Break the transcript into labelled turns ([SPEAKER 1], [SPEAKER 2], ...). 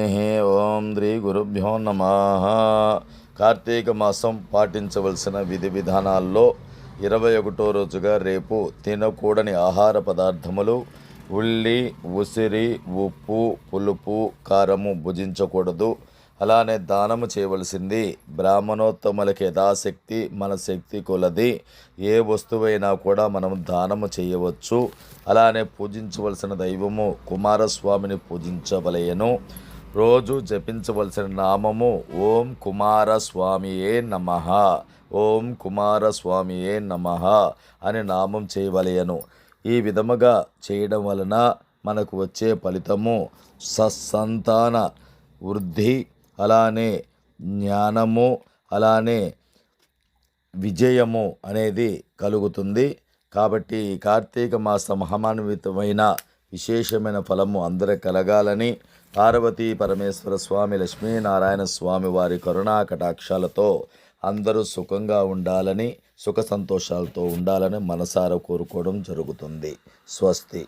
[SPEAKER 1] ఓం శ్రీ గురుభ్యో నమ. కార్తీక మాసం పాటించవలసిన విధి విధానాల్లో ఇరవై ఒకటో రోజుగా రేపు తినకూడని ఆహార పదార్థములు ఉల్లి ఉసిరి ఉప్పు పులుపు కారము భుజించకూడదు. అలానే దానము చేయవలసింది బ్రాహ్మణోత్తములకి యథాశక్తి మన శక్తి కొలది. ఏ వస్తువైనా కూడా మనం దానము చేయవచ్చు. అలానే పూజించవలసిన దైవము కుమారస్వామిని పూజించవలయను రోజు జపించవలసిన నామము ఓం కుమారస్వామియే నమ. ఓం కుమారస్వామియే నమ అని నామం చేయవలయను ఈ విధముగా చేయడం వలన మనకు వచ్చే ఫలితము సత్సంతాన వృద్ధి అలానే జ్ఞానము అలానే విజయము అనేది కలుగుతుంది. కాబట్టి కార్తీక మాస మహమాన్వితమైన విశేషమైన ఫలము అందరి కలగాలని పార్వతీ పరమేశ్వర స్వామి లక్ష్మీనారాయణ స్వామి వారి కరుణా కటాక్షాలతో అందరూ సుఖంగా ఉండాలని సుఖ సంతోషాలతో ఉండాలని మనసారా కోరుకోవడం జరుగుతుంది. స్వస్తి.